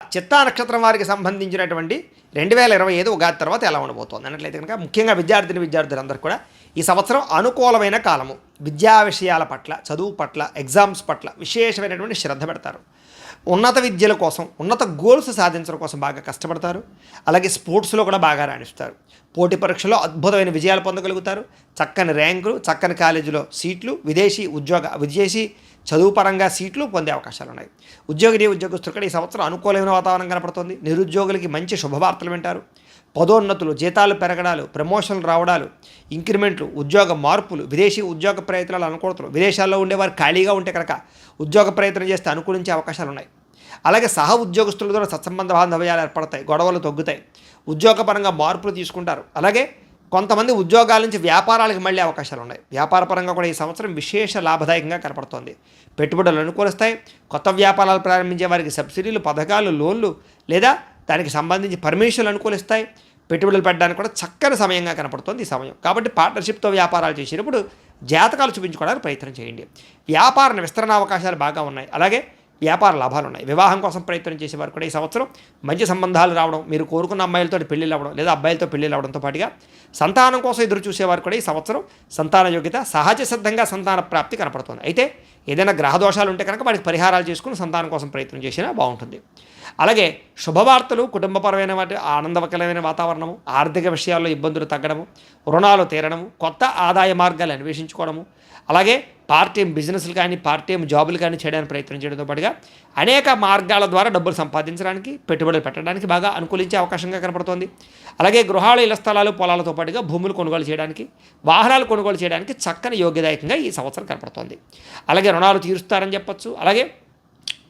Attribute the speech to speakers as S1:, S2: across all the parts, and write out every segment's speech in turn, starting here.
S1: చిత్తా నక్షత్రం వారికి సంబంధించినటువంటి రెండు వేల ఇరవై ఐదు ఉగాది తర్వాత ఎలా ఉండబోతోంది అన్నట్లయితే కనుక ముఖ్యంగా విద్యార్థిని విద్యార్థులందరూ కూడా ఈ సంవత్సరం అనుకూలమైన కాలము. విద్యా విషయాల పట్ల చదువు పట్ల ఎగ్జామ్స్ పట్ల విశేషమైనటువంటి శ్రద్ధ పెడతారు. ఉన్నత విద్యల కోసం ఉన్నత గోల్స్ సాధించడం కోసం బాగా కష్టపడతారు. అలాగే స్పోర్ట్స్లో కూడా బాగా రాణిస్తారు. పోటీ పరీక్షలో అద్భుతమైన విజయాలు పొందగలుగుతారు. చక్కని ర్యాంకులు చక్కని కాలేజీలో సీట్లు విదేశీ ఉద్యోగ విదేశీ చదువు పరంగా సీట్లు పొందే అవకాశాలు ఉన్నాయి. ఉద్యోగిని ఉద్యోగస్తులు కూడా ఈ సంవత్సరం అనుకూలమైన వాతావరణం కనపడుతుంది. నిరుద్యోగులకి మంచి శుభవార్తలు వింటారు. పదోన్నతులు జీతాలు పెరగడాలు ప్రమోషన్లు రావడాలు ఇంక్రిమెంట్లు ఉద్యోగ మార్పులు విదేశీ ఉద్యోగ ప్రయత్నాలు అనుకూలతలు విదేశాల్లో ఉండేవారు ఖాళీగా ఉంటే కనుక ఉద్యోగ ప్రయత్నం చేస్తే అనుకూలించే అవకాశాలు ఉన్నాయి. అలాగే సహ ఉద్యోగస్తుల ద్వారా సత్సంబంధ బాంధవ్యాలు ఏర్పడతాయి గొడవలు తగ్గుతాయి ఉద్యోగపరంగా మార్పులు తీసుకుంటారు. అలాగే కొంతమంది ఉద్యోగాల నుంచి వ్యాపారాలకు మళ్ళీ అవకాశాలు ఉన్నాయి. వ్యాపార పరంగా కూడా ఈ సంవత్సరం విశేష లాభదాయకంగా కనపడుతోంది. పెట్టుబడులు అనుకూలిస్తాయి. కొత్త వ్యాపారాలు ప్రారంభించే వారికి సబ్సిడీలు పథకాలు లోన్లు లేదా దానికి సంబంధించి పర్మిషన్లు అనుకూలిస్తాయి పెట్టుబడులు పెట్టడానికి కూడా చక్కని సమయంగా కనపడుతుంది ఈ సమయం. కాబట్టి పార్ట్నర్షిప్తో వ్యాపారాలు చేసినప్పుడు జాతకాలు చూపించుకోవడానికి ప్రయత్నం చేయండి. వ్యాపార విస్తరణ అవకాశాలు బాగా ఉన్నాయి. అలాగే వ్యాపార లాభాలు ఉన్నాయి. వివాహం కోసం ప్రయత్నం చేసేవారు కూడా ఈ సంవత్సరం మంచి సంబంధాలు రావడం మీరు కోరుకున్న అమ్మాయిలతో పెళ్ళిళ్ళు అవ్వడం లేదా అబ్బాయిలతో పెళ్ళిళ్ళు అవ్వడంతో పాటుగా సంతానం కోసం ఎదురు చూసేవారు కూడా ఈ సంవత్సరం సంతాన యోగ్యత సహజ సిద్ధంగా సంతాన ప్రాప్తి కనపడుతుంది. అయితే ఏదైనా గ్రహ దోషాలు ఉంటే కనుక వాటికి పరిహారాలు చేసుకుని సంతానం కోసం ప్రయత్నం చేసినా బాగుంటుంది. అలాగే శుభవార్తలు కుటుంబపరమైన వాటి ఆనందకరమైన వాతావరణము ఆర్థిక విషయాల్లో ఇబ్బందులు తగ్గడము రుణాలు తీరడము కొత్త ఆదాయ మార్గాలు అన్వేషించుకోవడము అలాగే పార్ట్ టైం బిజినెస్లు కానీ పార్ట్ టైం జాబులు కానీ చేయడానికి ప్రయత్నం చేయడంతో పాటుగా అనేక మార్గాల ద్వారా డబ్బులు సంపాదించడానికి పెట్టుబడులు పెట్టడానికి బాగా అనుకూలించే అవకాశంగా కనపడుతోంది. అలాగే గృహాలు ఇళ్ళ స్థలాలు పొలాలతో పాటుగా భూములు కొనుగోలు చేయడానికి వాహనాలు కొనుగోలు చేయడానికి చక్కని యోగ్యదాయకంగా ఈ సంవత్సరం కనపడుతోంది. అలాగే రుణాలు తీరుస్తారని చెప్పచ్చు. అలాగే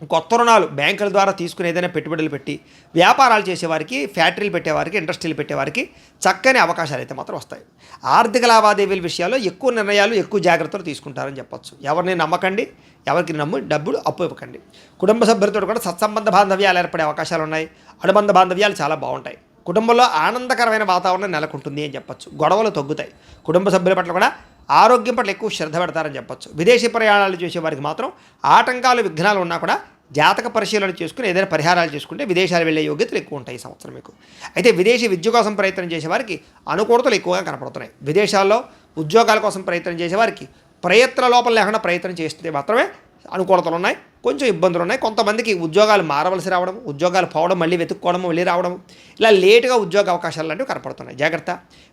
S1: కొత్త రుణాలు బ్యాంకుల ద్వారా తీసుకుని ఏదైనా పెట్టుబడులు పెట్టి వ్యాపారాలు చేసేవారికి ఫ్యాక్టరీలు పెట్టేవారికి ఇండస్ట్రీలు పెట్టేవారికి చక్కని అవకాశాలు అయితే మాత్రం వస్తాయి. ఆర్థిక లావాదేవీల విషయాల్లో ఎక్కువ నిర్ణయాలు ఎక్కువ జాగ్రత్తలు తీసుకుంటారని చెప్పొచ్చు. ఎవరిని నమ్మకండి ఎవరికి నమ్ము డబ్బులు అప్పు ఇవ్వకండి. కుటుంబ సభ్యులతో కూడా సత్సంబంధ బాంధవ్యాలు ఏర్పడే అవకాశాలు ఉన్నాయి. అనుబంధ బాంధవ్యాలు చాలా బాగుంటాయి. కుటుంబంలో ఆనందకరమైన వాతావరణం నెలకొంటుంది అని చెప్పొచ్చు. గొడవలు తగ్గుతాయి. కుటుంబ సభ్యుల పట్ల కూడా ఆరోగ్యం పట్ల ఎక్కువ శ్రద్ధ పెడతారని చెప్పొచ్చు. విదేశీ ప్రయాణాలు చేసే వారికి మాత్రం ఆటంకాలు విఘ్నాలు ఉన్నా కూడా జాతక పరిశీలన చేసుకుని ఏదైనా పరిహారాలు చేసుకుంటే విదేశాలు వెళ్ళే యోగ్యతలు ఎక్కువ ఉంటాయి ఈ సంవత్సరం మీకు. అయితే విదేశీ విద్య కోసం ప్రయత్నం చేసే వారికి అనుకూలతలు ఎక్కువగా కనపడుతున్నాయి. విదేశాల్లో ఉద్యోగాల కోసం ప్రయత్నం చేసేవారికి ప్రయత్న లోపల లేకుండా ప్రయత్నం చేస్తే మాత్రమే అనుకూలతలు ఉన్నాయి కొంచెం ఇబ్బందులు ఉన్నాయి. కొంతమందికి ఉద్యోగాలు మారవలసి రావడం ఉద్యోగాలు పోవడం మళ్ళీ వెతుక్కోవడం మళ్ళీ రావడం ఇలా లేటుగా ఉద్యోగ అవకాశాలు లాంటివి కనపడుతున్నాయి. జాగ్రత్త.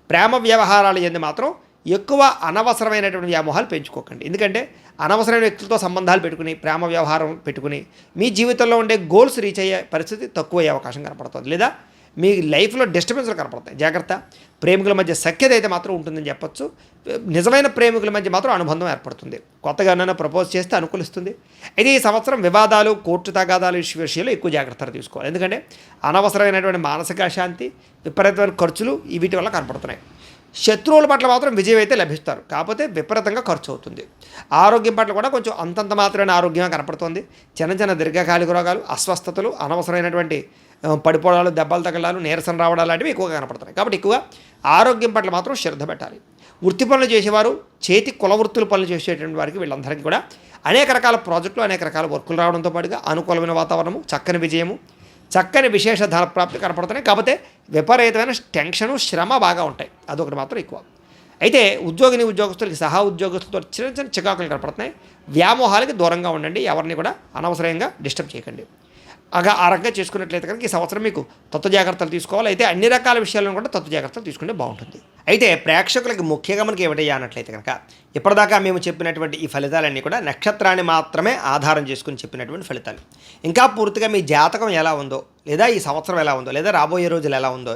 S1: ప్రేమ వ్యవహారాలు ఏంది మాత్రం ఎక్కువ అనవసరమైనటువంటి వ్యామోహాలు పెంచుకోకండి. ఎందుకంటే అనవసరమైన వ్యక్తులతో సంబంధాలు పెట్టుకుని ప్రేమ వ్యవహారం పెట్టుకుని మీ జీవితంలో ఉండే గోల్స్ రీచ్ అయ్యే పరిస్థితి తక్కువ అయ్యే అవకాశం కనపడుతుంది. లేదా మీ లైఫ్లో డిస్టర్బెన్స్లు కనపడతాయి. జాగ్రత్త. ప్రేమికుల మధ్య సఖ్యత అయితే మాత్రం ఉంటుందని చెప్పొచ్చు. నిజమైన ప్రేమికుల మధ్య మాత్రం అనుబంధం ఏర్పడుతుంది. కొత్తగా ఏమైనా ప్రపోజ్ చేస్తే అనుకూలిస్తుంది. అయితే ఈ సంవత్సరం వివాదాలు కోర్టు తగాదాలు విషయంలో ఎక్కువ జాగ్రత్తలు తీసుకోవాలి. ఎందుకంటే అనవసరమైనటువంటి మానసిక శాంతి విపరీతమైన ఖర్చులు ఈ వీటి వల్ల కనపడుతున్నాయి. శత్రువుల పట్ల మాత్రం విజయం అయితే లభిస్తారు. కాకపోతే విపరీతంగా ఖర్చు అవుతుంది ఆరోగ్యం పట్ల కూడా కొంచెం అంతంత మాత్రమే ఆరోగ్యంగా కనపడుతుంది. చిన్న చిన్న దీర్ఘకాలిక రోగాలు అస్వస్థతలు అనవసరమైనటువంటి పడిపోవడాలు దెబ్బలు తగలాలు నీరసం రావడాలు లాంటివి ఎక్కువగా కనపడుతున్నాయి. కాబట్టి ఎక్కువగా ఆరోగ్యం పట్ల మాత్రం శ్రద్ధ పెట్టాలి. వృత్తి పనులు చేసేవారు చేతి కుల వృత్తులు పనులు చేసేటువంటి వారికి వీళ్ళందరికీ కూడా అనేక రకాల ప్రాజెక్టులు అనేక రకాల వర్కులు రావడంతో పాటుగా అనుకూలమైన వాతావరణము చక్కని విజయము చక్కని విశేష ధనప్రాప్తి కనపడుతున్నాయి. కాకపోతే విపరీతమైన టెన్షను శ్రమ బాగా ఉంటాయి. అదొకటి మాత్రం ఎక్కువ. అయితే ఉద్యోగిని ఉద్యోగస్తులకి సహా ఉద్యోగస్తులతో చిన్న చిన్న చికాకులు కనపడుతున్నాయి. వ్యామోహాలకి దూరంగా ఉండండి. ఎవరిని కూడా అనవసరంగా డిస్టర్బ్ చేయకండి. అగా ఆ రకంగా చేసుకున్నట్లయితే కనుక ఈ సంవత్సరం మీకు తత్వ జాగ్రత్తలు తీసుకోవాలి. అయితే అన్ని రకాల విషయాలను కూడా తత్వ జాగ్రత్తలు తీసుకుంటే బాగుంటుంది. అయితే ప్రేక్షకులకి ముఖ్యంగా మనకి ఏమిటయ్యా అన్నట్లయితే కనుక ఇప్పటిదాకా మేము చెప్పినటువంటి ఈ ఫలితాలన్నీ కూడా నక్షత్రాన్ని మాత్రమే ఆధారం చేసుకుని చెప్పినటువంటి ఫలితాలు. ఇంకా పూర్తిగా మీ జాతకం ఎలా ఉందో లేదా ఈ సంవత్సరం ఎలా ఉందో లేదా రాబోయే రోజులు ఎలా ఉందో